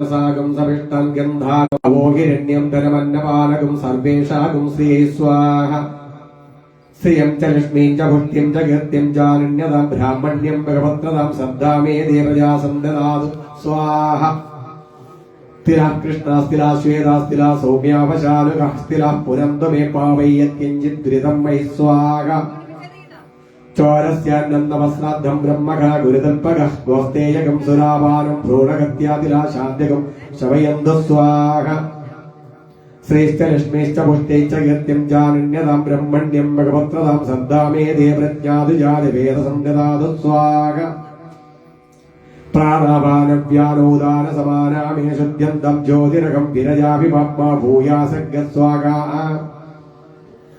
സാഗം സവിഷ്ടം ഗന്ധാവോഹിരണ്യം ധനമന്നപാനകം സർവേഷാകും ശ്രീ സ്വാഹ ശ്രിയം ച ലക്ഷ്മീം ച ഭുക്തിം ച കീർത്തിം ചാരണ്യതാം ബ്രാഹ്മണ്യം ഭഗവത്രതാം ശ്രദ്ധാമേ ദേവജാ സന്തദാതു സ്വാഹ. സ്ഥിരാ കൃഷ്ണ സ്ഥിരാ ശ്വേതാ സ്ഥിര സൗമ്യാവശാലുക സ്ഥിര പുനന്തുമേ പാവയ്യത്യഞ്ചിദ്രിതം വൈ സ്വാഹ. ചോരസ്യാന്നവസ്നാദ്ധം ബ്രഹ്മക ഗുരുതൽപക സുരാപാനം ഭ്രൂണഗത്യാതിലാശാദ്യകം ശവയന്തു സ്വാഹ. ശ്രേഷ്ഠലക്ഷ്മീശ്ച പുഷ്ടൈശ്ച കീർത്തിം ജാനുണ്യതാം ബ്രഹ്മണ്യം ഭഗവത്രതാം സദ്ദാമേ ദേവജ്ഞാതുജാതി വേദസംഗതാതു സ്വാഹ. പ്രാണാപാനവ്യാനോദാന സമാനാമേ ശുദ്ധ്യന്തം ജ്യോതിരകം വിരജാഭിപാപ്മാ ഭൂയാസംഗസ്വാഗാ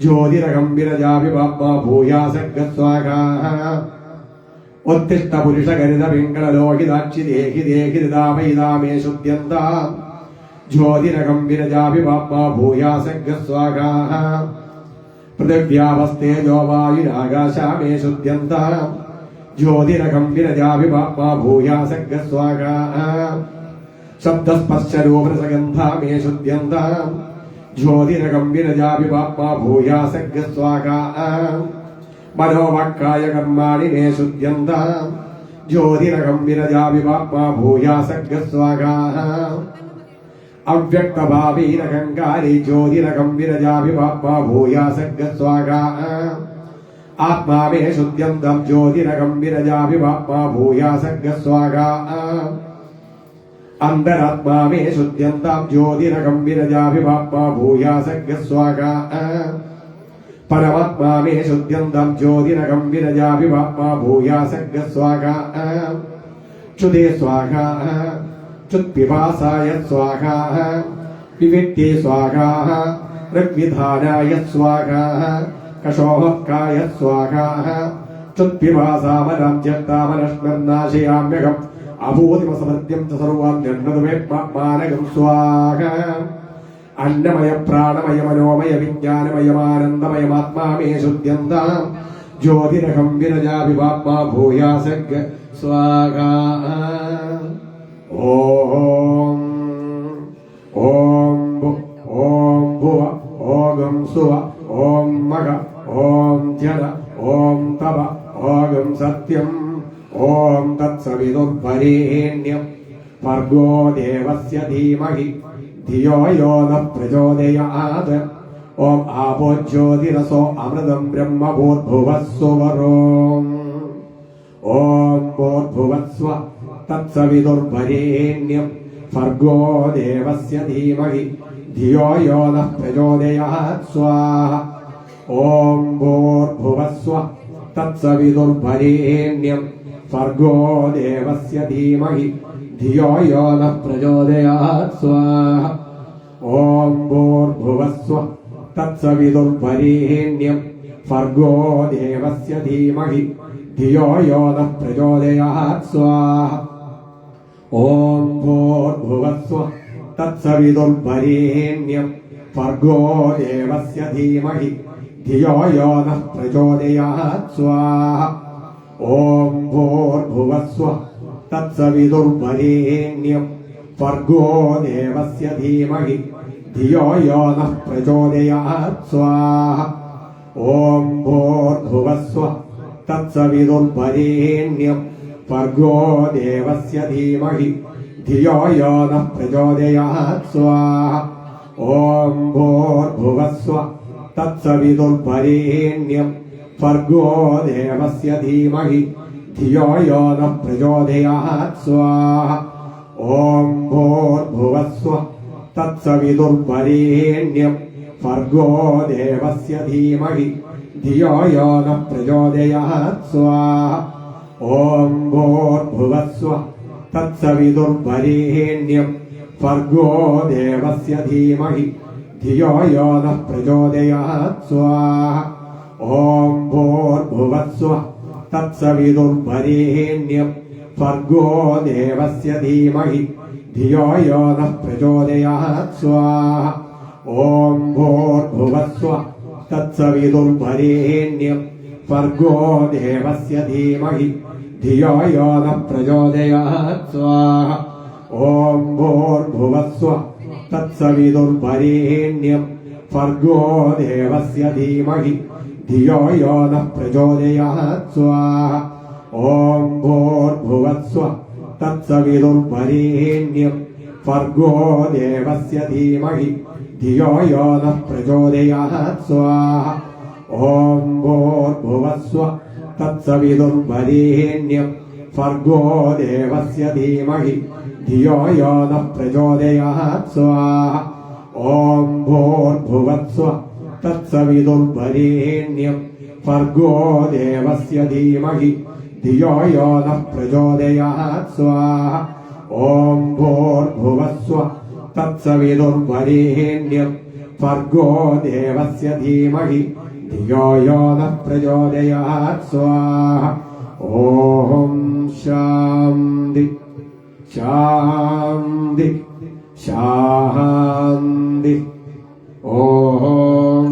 മേ ശുദ്ധ്യന്താം ജ്യോതിരകം വിരജാഭിപാപ്മാ ഭൂയാസംഗസ്വാഗാ ഉത്തിഷ്ട പുരുഷകരിത പിങ്കളലോഹിതാക്ഷി ദേഹി ദേഹി ദാമേ ശുദ്ധ്യന്താം ജ്യോതിരകം വിരജാഭിപാപ്മാ ഭൂയാസംഗസ്വാഗാ പൃഥിവ്യാവസ്തേജോ വായുരാകാശാമേ ശുദ്ധ്യന്താം ജ്യോതിരകം വിരജാഭിപാപ്മാ ഭൂയാസംഗസ്വാഗാ ശബ്ദസ്പർശരൂപരസഗന്ധാമേ ശുദ്ധ്യന്താം ജ്യോതിരകം വിരജാഭിപാപ്മാ ഭൂയാസംഗസ്വാഗാ മനോവാക്കായ കർമാണി മേ ശുദ്ധ്യന്താം ജ്യോതിരകം വിരജാഭിപാപ്മാ ഭൂയാസംഗസ്വാഗാ അവ്യക്തഭാവീരകങ്കാരി ജ്യോതിരകം വിരജാഭിപാപ്മാ ഭൂയാസംഗസ്വാഗാ ആത്മാവേ ശുദ്ധ്യന്തം ജ്യോതിരകം വിരജാഭിപാപ്മാ ഭൂയാസംഗസ്വാഗാ അന്തരാത്മാവേ ശുദ്ധ്യന്താം ജ്യോതിരകം വിരജാഭിപാപ്മാ ഭൂയാസംഗസ്വാഗാ പരമാത്മാവേ ശുദ്ധ്യന്തം ജ്യോതിരകം വിരജാഭിപാപ്മാ ഭൂയാസംഗസ്വാഗാ ക്ഷുതേ സ്വാഗാ ക്ഷുത്പിപാസായ സ്വാഗാ വിവിട്യേ സ്വാഗാ ഋഗ്വിധാനായ സ്വാഗാ കഷോഹക്കായ സ്വാഗാ ക്ഷുത്പിപാസാമരാം അഭൂതിമസമൃദ്ധ്യം ച സർവാം ജന്മതുമേമാനകം സ്വാഹ. അന്നമയ പ്രാണമയ മനോമയ വിജ്ഞാനമയമാനന്ദമയമാത്മാമേ ശുദ്ധ്യന്താം. ജ്യോതിരഹം വിരജാവിവാത്മാ ഭൂയാസഗ് സ്വാഹ. ഓം ഓം ഓം ഭുവ ഓഗം സുവ ഓം മക ഓം ജന ഓം തവ ഓഗം സത്യം. ഓം തത്സവിതുർവരേണ്യം ഭർഗോ ദേവസ്യ ധീമഹി ധിയോ യോ ന പ്രചോദയാത് ഓം ആപോ ജ്യോതിരസോ അമൃതം ബ്രഹ്മഭൂർഭുവസ്സുവരോം ഓം ഭൂർഭുവസ്വ തത്സവിതുർവരേണ്യം ഭർഗോ ദേവസ്യ ധീമഹി ധിയോ യോ ന പ്രചോദയാത് സ്വാഹ ഓം ഭൂർഭുവസ്വ തത്സവിതുർവരേണ്യം ഭർഗോ ദേവസ്യ ധീമഹി ധിയോ യോ ന പ്രചോദയാത് സ്വാഹ ഓം ഭൂർഭുവസ്വ തത്സവിതുർവരേണ്യം ഭർഗോ ദേവസ്യ ധീമഹി ധിയോ യോ ന പ്രചോദയാത് സ്വാഹ ഓം ഭൂർഭുവസ്വ തത്സവിതുർവരേണ്യം ഭർഗോ ദേവസ്യ ധീമഹി ധിയോ യോ ന പ്രചോദയാത് സ്വാഹ ഓം ഭൂർഭുവസ്വ തത്സവിതുർവരേണ്യം ഭർഗോ ദേവസ്യ ധീമഹി ധിയോ യോ ന പ്രചോദയാത് സ്വാഹ ഓം ഭൂർഭുവസ്വ തത്സവിതുർവരേണ്യം ഭർഗോ ദേവസ്യ ധീമഹി ധിയോ യോ ന പ്രചോദയാത് സ്വാഹ ഓം ഭൂർഭുവസ്വ തത്സവിതുർവരേണ്യം ഭർഗോ ദേവസ്യ ധീമഹി ധിയോ യോ ന പ്രചോദയാത് സ്വാഹ ഓം ഭൂർഭുവസ്വ തത്സവിതുർവരേണ്യം ഭർഗോ ദേവസ്യ ധീമഹി ധിയോ യോ ന പ്രചോദയാത് സ്വാഹ ഓം ഭൂർഭുവസ്വ തത്സവിതുർവരേണ്യം ഭർഗോ ദേവസ്യ ധീമഹി ധിയോ യോ ന പ്രചോദയാത് സ്വാഹ ഓം ഭൂർഭുവസ്വ തത്സവിതുർവരേണ്യം സ്വർഗോ ദേവസ്യ ധീമഹി. ധിയോ യോ നഃ പ്രചോദയാത് സ്വാഹ ഓം ഭൂർഭുവസ്വ തത്സവിതുർവരേണ്യം സ്വർഗോ ദേവസ്യ ധീമഹി. ധിയോ യോ നഃ പ്രചോദയാത് സ്വാഹ ഓം ഭൂർഭുവസ്വ തത്സവിതുർവരേണ്യം സ്വർഗോ ദേവസ്യ ധീമഹി. ധിയോ യോ നഃ പ്രചോദയാത് സ്വാഹ ഓം ഭൂർഭുവസ്വ തത്സവിതുർവരേണ്യം ഭർഗോ ദേവസ്യ ധീമഹി ധിയോ യോ നഃ പ്രചോദയാത് സ്വാഹ ഓം ഭൂർഭുവസ്വ തത്സവിതുർവരേണ്യം ഭർഗോ ദേവസ്യ ധീമഹി ധിയോ യോ നഃ പ്രചോദയാത് സ്വാഹ ഓം ഭൂർഭുവസ്വ തത്സവിതുർവരേണ്യം ഭർഗോ ദേവസ്യ ധീമഹി ധിയോ യോ ന പ്രചോദയാത് സ്വാഹ ഓം ഭൂർഭുവസ്വ തത്സവിതുർവരേണ്യം ഭർഗോ ദേവസ്യ ധീമഹി ധിയോ യോ ന പ്രചോദയാത് സ്വാഹ ഓം ശാന്തി ശാന്തി ശാന്തി ഓം.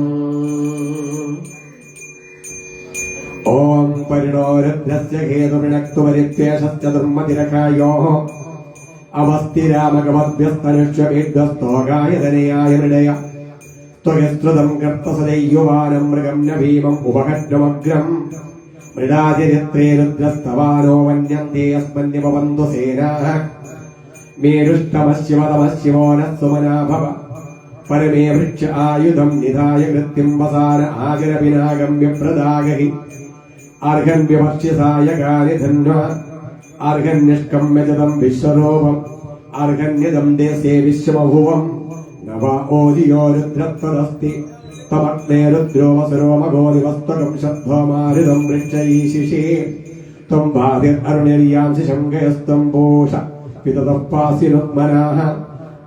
ഓം പരിണോരുദ്രസ്യ ഹേതുമിണക്തു പരിത്വേഷസ്യ ദുർമതിരകായോ അവസ്ഥിരാമകമഭ്യസ്തനുഷ്യഭേദ്വസ്തോകായ തനയായ ത്വയസ്തൃതം കർത്തസദയ്യുവാനം മൃഗം ന ഭീമം ഉപഹഗ്രമഗ്രം മൃഡാചരിത്രേ രുദ്രസ്തവാനോ വന്യന്തേ അസ്മന്യമവന്തു സേനാ. മേരുഷ്ടമശിവതമശിവോ നസുമനാഭവ പരമേ വൃക്ഷ ആയുധം നിധായ കൃത്യം വസാന ആചരപിനാകം വ്യപ്രദാഗഹി അർഹൻ വിഭക്ഷ്യസായ കാര്യധന്വ അർഹൻ നിഷ്കമ്യജതം വിശ്വരൂപം അർഹന്യതം ദേശേ വിശ്വമഭുവം നവ ഓദിയോ രുദ്രത്വദസ്തി തമഗ്നേ രുദ്രോമസുരോമഗോദിവസ്തകം ശബ്ദമാരുതം വൃക്ഷൈശിഷേ ത്വം ബാധിർ അരുണിര്യാംശി ശങ്കയസ്തം പൂഷ പിതതപ്പാസിനുത്മനാः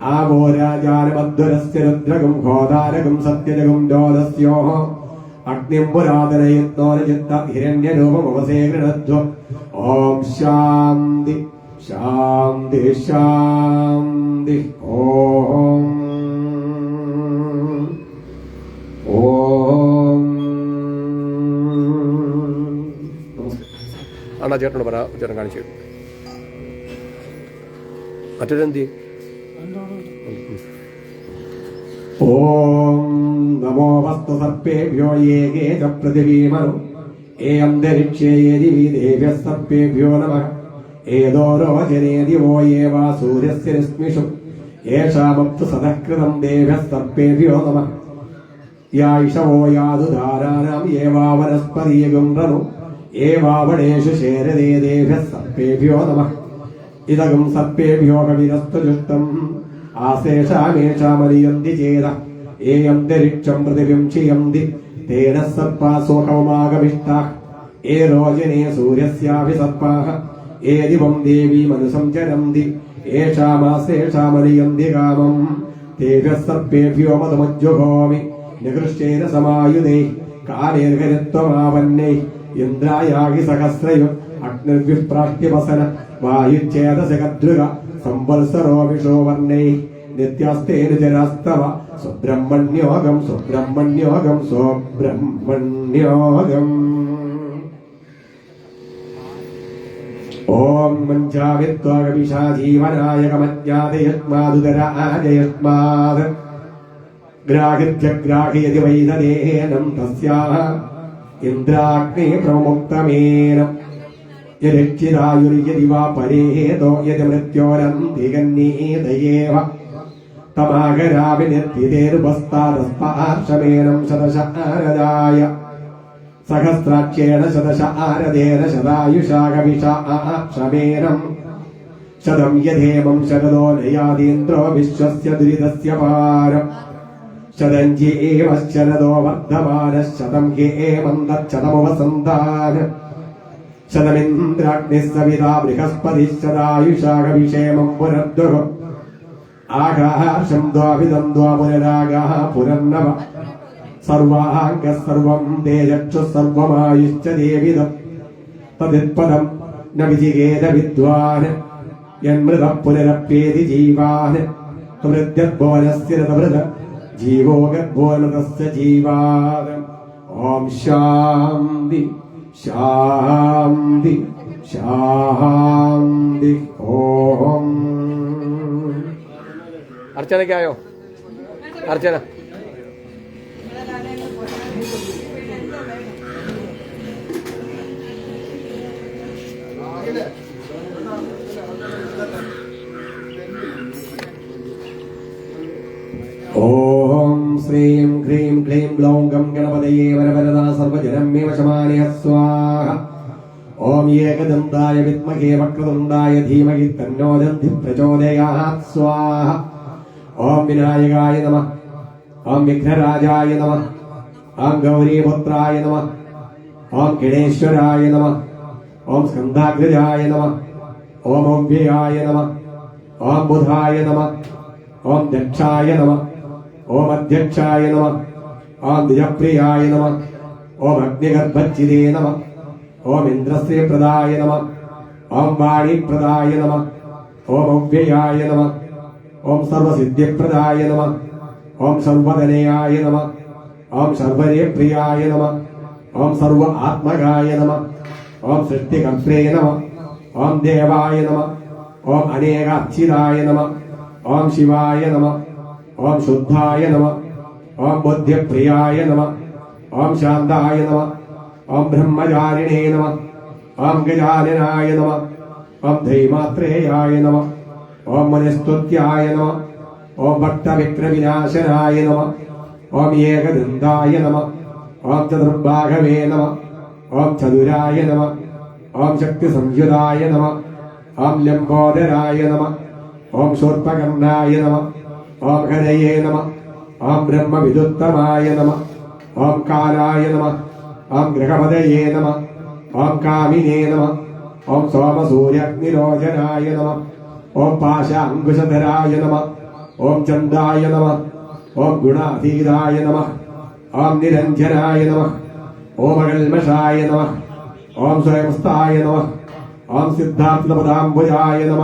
ആമോരാചാരമധ്വരസ്ഥിരദ്രകം ഹോതാരകം സത്യജകം ജ്യോതസ്യോഹ അഗ്നിം പുരാതനയത്നോരചിത്ത ഹിരണ്യരൂപമവസേകൃണധ്വ ഓം ശാന്തി ശാന്തി ശാന്തി. ഓം. ചേട്ടനോട് പറ ചേട്ടൻ കാണിച്ചു മറ്റൊരെന്തി ഓം നമോ വസ്തു സർപ്പേഭ്യോ ഏകേ ച പൃഥിവീമനു ഏ അന്തരിക്ഷേ യദിവി ദേവ്യ സർപ്പേഭ്യോ നമ. ഏതോരോ ജനേതിവോ ഏവാ സൂര്യസ്യ രശ്മിഷു. യേഷാമപ്തു സദകൃതം ദേവ്യ സർപ്പേഭ്യോ നമ. യായിഷവോ യാതു ധാരാനാം ഏവാ വനസ്പതീകും റനു ഏവാവടേഷു ശേരദേ ദേവ്യ സർപ്പേഭ്യോ നമ. ഇതകം സർപ്പേഭ്യോ കവിരസ്തു ജുഷ്ടം ആശേഷാമേഷാമലിയന്തി ചേത ഏയന്തരിക്ഷം പ്രതിവിംശിയന്തി തേന സർപ്പാസോഹമാഗമിഷ്ട ഏ രോചനെ സൂര്യസ്യാഭി സർപ്പാഹ. ഏ ദിവം ദേവീമനുസഞ്ചരന്തി ഏഷാമാസേഷാമലിയന്തി കാമം. തേഭ്യ മതമജ്ജുഹോമി നികൃഷ്ടേന സമായുധേ. കാലേർഹരത്വമാവന്നൈ ഇന്ദ്രായാഹി സഹസ്രയു. അഗ്നിർവിപ്രാഷ്ട്യവസന വായുച്ഛേദശകദ്രുക സംവത്സരോ വിഷോ വർണൈ. നിത്യസ്തേന ജരാസ്തവ? സുബ്രഹ്മണ്യോകം സുബ്രഹ്മണ്യോകം സുബ്രഹ്മണ്യോകം ഓം മഞ്ചാവിത്വാകവിഷാജീവനായകമജ്ഞാതയസ്മാതുതരാജയസ്മാത് ഗ്രാഹിത്യഗ്രാഹിയതി വൈതദേനം തസ്യാഹ. ഇന്ദ്രാഗ്നി പ്രമുക്തമേനം. യരക്ഷിതായുര്യതി വാ പരേതോ യതി മൃത്യോരന്തികന്നീതയേവ തമാകരാവിനിർത്തിതേരുപസ്താരസ്പാർഷമേനം ശതശാരദായ സഹസ്രാക്ഷേണ ശതശ ആരതേന ശതായുഷാകവിഷ ശതായുഷാകവിഷാക്ഷമേനം ശതം യഥേമം ശരദോ നയാതീന്ദ്രോ വിശ്വസ്യ ദുരിതസ്യ പാരം. ശതഞ്ജീവ ശരദോ വർദ്ധമാന ശതം ഹേമന്തക്ഷതമവസന്താന ശതമിന്ദ്രാഗ്നിസ്സവിതാ ബൃഹസ്പതി ശതായുഷാകവിഷേമം പുനർദുഃഖം ആകാശം ദ്വാവിധം ദ്വാപുനരാഗാ പുനർനവ സർവാംഗ സർവം തേജക്ഷു സർവമായുശ്ച ദേവിതം. തദിത്പദം ന വിജിഗേത വിദ്വാൻ. യന്മൃത പുനരപ്യേതി ജീവാൻ. ഹൃദ്യദ്ഭുവനസ്ഥിരതമൃത ജീവോ ഗർഭോനതസ്യ ജീവാൻ. ഓം ശാന്തി. ശാന്തി. ശാന്തി. ഓം. അർച്ചനയ്ക്കായോ? അർച്ചന. ഓം ശ്രീം ക്രീം ക്ലീം ഗ്ലൗം ഗം ഗണപതയേ വരവരദാ സർവജനം മേ വശമാനയ സ്വാഹ. ഓം ഏകദന്തായ വിദ്മഹേ വക്രതുണ്ടായ ധീമഹി തന്നോദന്തി പ്രചോദയാ സ്വാഹ. ഓം വിനായകായ നമ ഓം വിഘ്നരാജായ നമ ഓം ഗൗരീപുത്രായ നമ ഓം ഗണേശ്വരായ നമ ഓം സ്കന്ധാഗ്രജായ നമ ഓം ഓവ്യയായ നമ ഓം ബുധായ നമ ഓം ദക്ഷായ നമ ഓം അധ്യക്ഷായ നമ ഓം ദിജപ്രിയായ നമ ഓം അഗ്നിഗർഭച്ചിരേ നമ ഓം ഇന്ദ്രശ്രീപ്രദായ നമ ഓം വാണിപ്രദായ നമ ഓം അവ്യയായ നമ ഓം സർവസിദ്ധ്യപ്രദായ നമ ഓം സർവധനയായ നമ ഓം സർവരേപ്രിയായ നമ ഓം സർവ ആത്മകായ നമ ഓം സൃഷ്ടികർത്തേ നമ ഓം ദേവായ നമ ഓം അനേകാക്ഷിതായ നമ ഓം ശിവായ നമ ഓം ശുദ്ധായ നമ ഓം ബുദ്ധിപ്രിയായ നമ ഓം ശാന്തായ നമ ഓം ബ്രഹ്മചാരിണേ നമ ഓം ഗജാനനായ നമ ഓം ധൈമാത്രേയായ നമ ഓം മനസ്തുത്യായ നമ. ഓം ഭക്തവിക്രവിനാശനായ നമ. ഓം ഏകദന്തായ നമ. ഓം ചതുർഭാഗവേ നമ. ഓം ചതുരായ നമ. ഓം ശക്തിസംയുതായ നമ. ഓം ലംബോദരായ നമ. ഓം ശൂർപ്പകർണായ നമ. ഓം ഹരയേ നമ. ഓം ബ്രഹ്മവിദുത്തമായ നമ. ഓം കാലായ നമ. ഓം ഗ്രഹപതയേ നമ. ഓം കാമിനേ നമ. ഓം സോമസൂര്യഗ്നിരോചനായ നമ. ഓം പാശ അങ്കുശധരായ നമ ഓം ചന്ദായ നമ ഓം ഗുണാതീതായ നമ ഓം നിരഞ്ജരായ നമ ഓം അകൽമഷായ നമ ഓം സ്വയംസ്ഥായ നമ ഓം സിദ്ധാർത്ഥപദാംബുജായ നമ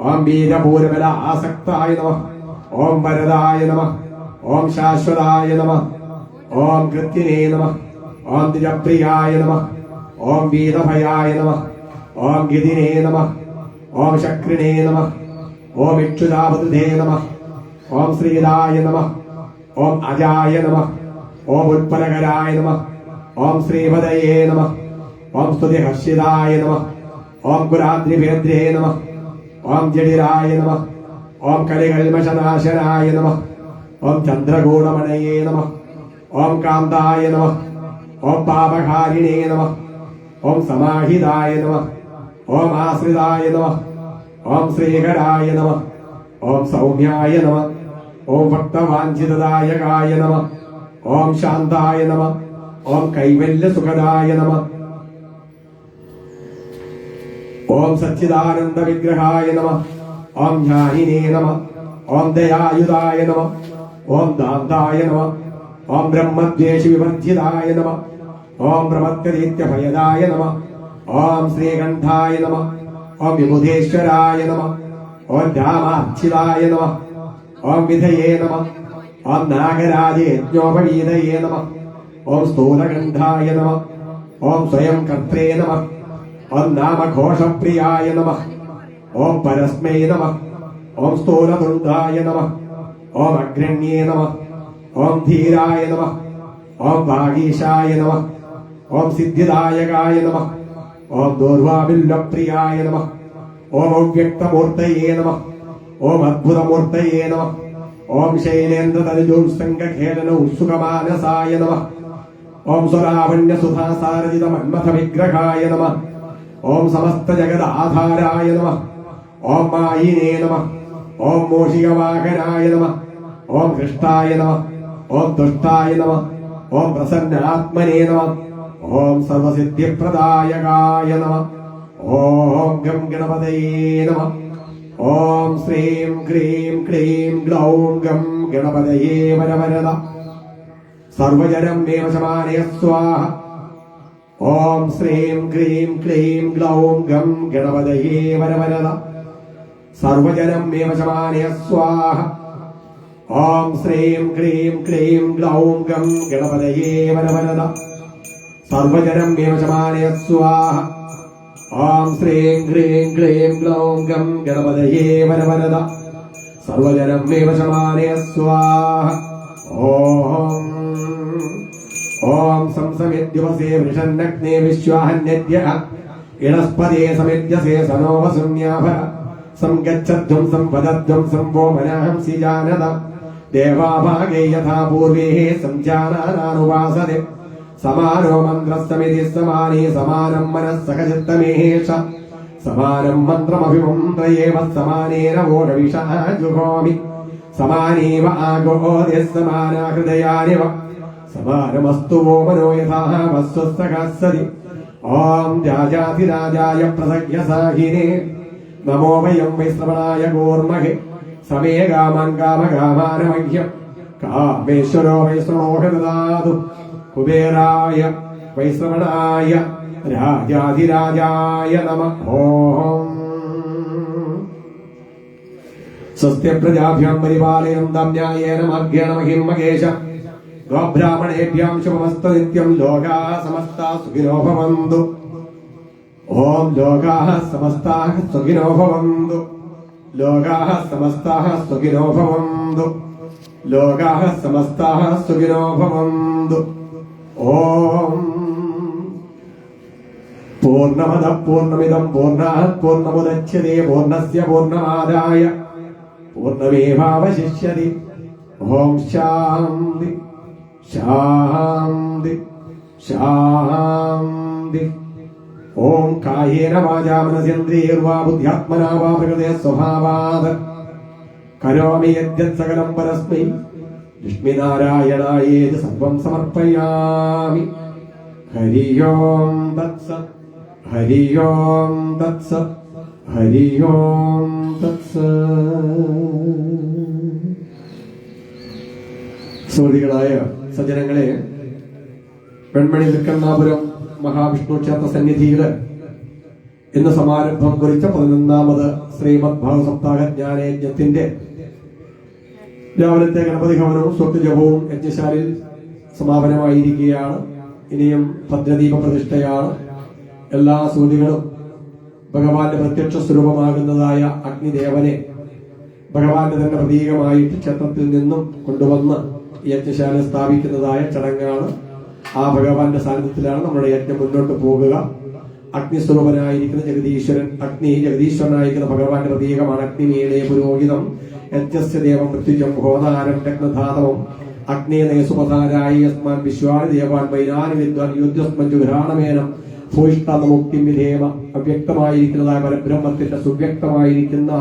ഓം വീരപൂരബല ആസക്തായ നമ ഓം വരദായ നമ ഓം ശാശ്വതായ നമ ഓം കൃത്യനേ നമ ഓം ദിജപ്രിയായ നമ ഓം വീതഭയായ നമ ഓം ഗിതിനേ നമ ഓം ശക്രിണേ നമ ഓം ഇക്ഷുതാപതേ നമ ഓം ശ്രീതായ നമ ഓം അജായ നമ ഓം ഉത്പലകരായ നമ ഓം ശ്രീപദയേ നമ ഓം സ്തുതിഹർഷിതായ നമ ഓം കുരാദ്രിഭേദ്രേ നമ ഓം ജഡിരായ നമ ഓം കലികൽമശനാശനായ നമ ഓം ചന്ദ്രഗൂഢമണയേ നമ ഓം കാന്തായ നമ ഓം പാപകാരിണേ നമ ഓം സമാഹിതായ നമ ഓം ആശ്രിതായ നമ ഓം ശ്രീഹരായ നമ ഓം സൗമ്യായ നമ ഓം ഭക്തവാഞ്ചിതദായകായ നമ ഓം ശാന്തായ നമ ഓം കൈവല്യ സുഖദായ നമ ഓം സച്ചിദാനന്ദ വിഗ്രഹായ നമ ഓം ജ്ഞാനിനേ നമ ഓം ദയായുധായ നമ ഓം ദാന്തായ നമ ഓം ബ്രഹ്മദ്വേഷ വിവർജിതായ നമ ഓം പ്രമത്തദീത്യഭയദായ നമ ഓം ശ്രീകണ്ഠായ നമ ഓം വിബുധേശ്വരായ നമ ഓം രാമാർച്ചിതായ നമ ഓം വിധയേ നമ ഓം നാഗരാജയജ്ഞോപവീതയേ നമ ഓം സ്ഥൂലകണ്ഠായ നമ ഓം സ്വയം കർത്തേ നമ ഓം നാമഘോഷപ്രിയായ നമ ഓം പരസ്മൈ നമ ഓം സ്ഥൂലതുണ്ടായ നമ ഓം അഗ്രണ്യേ നമ ഓം ധീരായ നമ ഓം വാഗീശായ നമ ഓം സിദ്ധിദായകായ നമ ഓം ദൂർവാബില്ലപ്രിയായ നമ ഓം അവ്യക്തമൂർത്തയേ നമ ഓം അദ്ഭുതമൂർത്തയേ നമ ഓം ശൈലേന്ദ്രതരജോത്സംഗഖേലന ഉത്സുകമാനസായ നമ ഓം സ്വരാവണ്യ സുധാസാരജിത മന്മഥ വിഗ്രഹായ നമ ഓം സമസ്ത ജഗദാധാരായ നമ ഓം മായിനേ നമ ഓം മോഷികവാഹനായ നമ ഓം ഹൃഷ്ടായ നമ ഓം തുഷ്ടായ നമ ഓം പ്രസന്നാത്മനേ നമ ഓം സർവസിദ്ധിപ്രദായകായ നമ. ഓം ഗം ഗണപതയേ നമ. ഓം ശ്രീം ക്രീം ക്ലീം ഗ്ലൗം ഗം ഗണപതയേ വരവരത സർവജനം ദേവശമാനയ സ്വാഹ. ഓം ശ്രീം ക്രീം ക്ലീം ഗ്ലൗം ഗം ഗണപതയേ വരവരത സർവജനം ദേവശമാനയ സ്വാഹ. ഓം ശ്രീം ക്രീം ക്ലീം ഗ്ലൗം ഗം ഗണപതയേ വരവരത സർവജനം ദേവശമാനയ സ്വാഹ ഓം ശ്രീം ക്രീം ക്ലീം ഗ്ലൗം ഗം ഗണപതയേ വരവരത. സർവജനം ദേവശമാനയ സ്വാഹ ഓം. ഓം സംസമിദ്യുവസേ വൃഷന്നഗ്നേ വിശ്വാഹന്യദ്യ ഇണസ്പദേ സമിദ്യസേ സനോവസുന്യാഭ സംഗച്ഛധ്വം സംവദധ്വം സംവോമനാഹംസി సమానో మంత్రస్తమితి సమాని సమానం మనస్సహజత్తమేష సమానం మంత్రమభిమంత్రయేవ సమానేరవో రవిషా జుహోమి సమానేవ ఆగోదే సమాన హృదయానివ. సమానమస్తు వో మనో యథా వస్వస్తగా సది ఓం జాజాతి రాజాయ ప్రసజ్ఞ సాహినే. నమో వయం వైశ్రవణాయ గోర్మహే. సమే గామాన్ గామ గామానమహ్యం కామేశ్వరో వైశ్రవో దాదు കുബേരായ വൈശ്രവണായ രാജാധിരാജായ നമ. ഓം സ്വസ്ത്യ പ്രജാഭ്യാം പരിപാലയന്തം ന്യായേന മാർഗ്യേണ മഹിം മഹേശ ഗോബ്രാഹ്മണേഭ്യാം ശുഭമസ്ത നിത്യം ലോകാ സമസ്ത സുഖിനോ ഭവന്തു. ഓം ലോകാ സമസ്ത സുഖിനോ ഭവന്തു. ലോകാ സമസ്ത സുഖിനോ ഭവന്തു. ലോകാ സമസ്ത സുഖിനോ ഭവന്തു. ഓം. പൂർണമത പൂർണമിതം പൂർണാത് പൂർണമുദച്യതേ പൂർണസ്യ പൂർണമാദായ. പൂർണമേവാവശിഷ്യതി. ഓം ശാന്തി. ശാന്തി. ശാന്തി. ഓം കായേന വാചാ മനസേന്ദ്രിയർവാ ബുദ്ധ്യാത്മനാ വാ പ്രകൃതേ സ്വഭാവാത്. കരോമി യദ്യത് സകലം പരസ്മൈ. ലക്ഷ്മിനാരായണായേത് സർവം സമർപ്പയാമി. ഹരി ഓം തത്സ. ഹരി ഓം തത്സത് ഹരി ഓം തത്സ. സുഹൃതികളായ സജ്ജനങ്ങളെ വെൺമണി തൃക്കണ്ണാപുരം മഹാവിഷ്ണു ക്ഷേത്ര സന്നിധിയിൽ ഇന്ന് സമാരംഭം കുറിച്ച പതിനൊന്നാമത് ശ്രീമദ് ഭാഗസപ്താഹ ജ്ഞാനയജ്ഞത്തിന്റെ രാവിലത്തെ ഗണപതി ഭവനവും സ്വത്തുജപവും യജ്ഞശാലിൽ സമാപനമായിരിക്കുകയാണ്. ഇനിയും ഭദ്രദീപ പ്രതിഷ്ഠയാണ്. എല്ലാ സൂര്യകളും ഭഗവാന്റെ പ്രത്യക്ഷ സ്വരൂപമാകുന്നതായ അഗ്നിദേവനെ ഭഗവാന്റെ തന്നെ പ്രതീകമായിട്ട് ക്ഷേത്രത്തിൽ നിന്നും കൊണ്ടുവന്ന് യജ്ഞശാല സ്ഥാപിക്കുന്നതായ ചടങ്ങാണ്. ആ ഭഗവാന്റെ സാന്നിധ്യത്തിലാണ് നമ്മുടെ യജ്ഞം മുന്നോട്ട് പോകുക. അഗ്നിസ്വരൂപനായിരിക്കുന്ന ജഗദീശ്വരൻ അഗ്നി ജഗദീശ്വരനായിരിക്കുന്ന ഭഗവാന്റെ പ്രതീകമാണ് അഗ്നിമീളേ പുരോഹിതം. യജ്ഞസ്യ ദേവം ഹോതാരം രത്നധാതവം അഗ്നേനയ യസ്മാൻ വിശ്വാനി ദേവാൻ വൈരാനി വിദ്വാൻ യുദ്ധസ്മഞ്ജുഘ്രാണമേനം ഭൂയിഷ്ടാമുക്തി വിധേമ അവ്യക്തമായിരിക്കുന്നതായ പരബ്രഹ്മത്തിന്റെ സുവ്യക്തമായിരിക്കുന്ന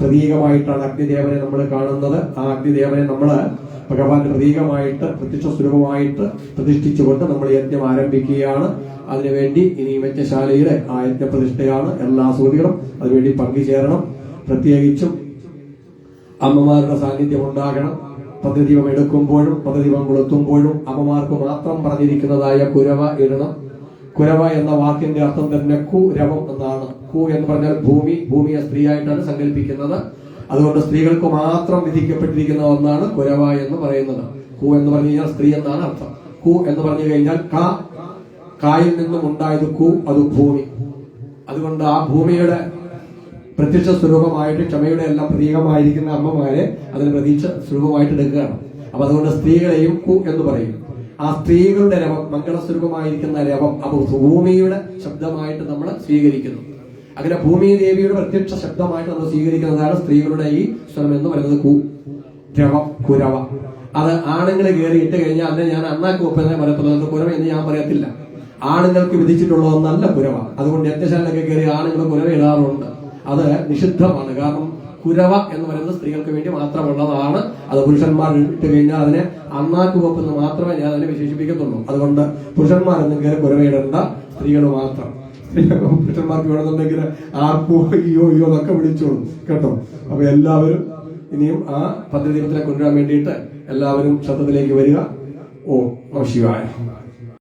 പ്രതീകമായിട്ടാണ് അഗ്നിദേവനെ നമ്മൾ കാണുന്നത്. ആ അഗ്നിദേവനെ നമ്മൾ ഭഗവാന്റെ പ്രതീകമായിട്ട് പ്രത്യക്ഷ സ്വരൂപമായിട്ട് പ്രതിഷ്ഠിച്ചുകൊണ്ട് നമ്മൾ യജ്ഞം ആരംഭിക്കുകയാണ്. അതിനുവേണ്ടി ഇനി യജ്ഞശാലയുടെ ആ യജ്ഞ പ്രതിഷ്ഠയാണ് എല്ലാ സുഹൃത്തുക്കളും അതിനുവേണ്ടി പങ്കുചേരണം. പ്രത്യേകിച്ചും അമ്മമാരുടെ സാന്നിധ്യം ഉണ്ടാകണം. പദ്ധതിവം എടുക്കുമ്പോഴും പദ്ധതിവം കൊളുത്തുമ്പോഴും അമ്മമാർക്ക് മാത്രം പറഞ്ഞിരിക്കുന്നതായ കുരവ ഇടണം. കുരവ എന്ന വാക്കിന്റെ അർത്ഥം തന്നെ കുരവം എന്നാണ്. കു എന്ന് പറഞ്ഞാൽ ഭൂമി ഭൂമിയെ സ്ത്രീയായിട്ടാണ് സങ്കല്പിക്കുന്നത്. അതുകൊണ്ട് സ്ത്രീകൾക്ക് മാത്രം വിധിക്കപ്പെട്ടിരിക്കുന്ന ഒന്നാണ് കുരവ എന്ന് പറയുന്നത്. കു എന്ന് പറഞ്ഞു കഴിഞ്ഞാൽ സ്ത്രീ എന്നാണ് അർത്ഥം. കു എന്ന് പറഞ്ഞു കഴിഞ്ഞാൽ ക കായിൽ നിന്നും ഉണ്ടായത് കു അത് ഭൂമി. അതുകൊണ്ട് ആ ഭൂമിയുടെ പ്രത്യക്ഷ സ്വരൂപമായിട്ട് ക്ഷമയുടെ എല്ലാം പ്രതീകമായിരിക്കുന്ന അമ്മമാരെ അതിന് പ്രതീക്ഷ സ്വരൂപമായിട്ട് എടുക്കുകയാണ്. അപ്പൊ അതുകൊണ്ട് സ്ത്രീകളെയും കു എന്ന് പറയും. ആ സ്ത്രീകളുടെ രവം മംഗളസ്വരൂപമായിരിക്കുന്ന രവം അപ്പൊ ഭൂമിയുടെ ശബ്ദമായിട്ട് നമ്മൾ സ്വീകരിക്കുന്നു. അങ്ങനെ ഭൂമി ദേവിയുടെ പ്രത്യക്ഷ ശബ്ദമായിട്ട് നമ്മൾ സ്വീകരിക്കുന്നതാണ് സ്ത്രീകളുടെ ഈ സ്വരം എന്ന് പറയുന്നത് കു രവം കുരവ. അത് ആണുങ്ങൾ കയറി ഇട്ട് കഴിഞ്ഞാൽ അതിനെ ഞാൻ അണ്ണാക്ക് ഒപ്പനെ പറയത്തുള്ളത് കുരവ എന്ന് ഞാൻ പറയത്തില്ല. ആണുങ്ങൾക്ക് വിധിച്ചിട്ടുള്ള ഒന്നല്ല കുരവ. അതുകൊണ്ട് യജ്ഞശാലൊക്കെ കയറി ആണുങ്ങൾ കുരവ ഇടാറുണ്ട്. അത് നിഷിദ്ധമാണ്. കാരണം കുരവ എന്ന് പറയുന്നത് സ്ത്രീകൾക്ക് വേണ്ടി മാത്രമുള്ളതാണ്. അത് പുരുഷന്മാർ ഇട്ട് കഴിഞ്ഞാൽ അതിനെ അണ്ണാക്ക് വെപ്പെന്ന് മാത്രമേ ഞാൻ അതിനെ വിശേഷിപ്പിക്കത്തുള്ളൂ. അതുകൊണ്ട് പുരുഷന്മാരെന്നും കയറി കുരവയിടേണ്ട സ്ത്രീകൾ മാത്രം. പുരുഷന്മാർക്ക് വേണമെന്നുണ്ടെങ്കിൽ ആർപ്പോ അയ്യോ അയ്യോ എന്നൊക്കെ വിളിച്ചോളൂ. കേട്ടോ? അപ്പൊ എല്ലാവരും ഇനിയും ആ പദ്ധതി കൊണ്ടുവരാൻ വേണ്ടിയിട്ട് എല്ലാവരും ശബ്ദത്തിലേക്ക് വരിക. ഓ നമ ശിവായ.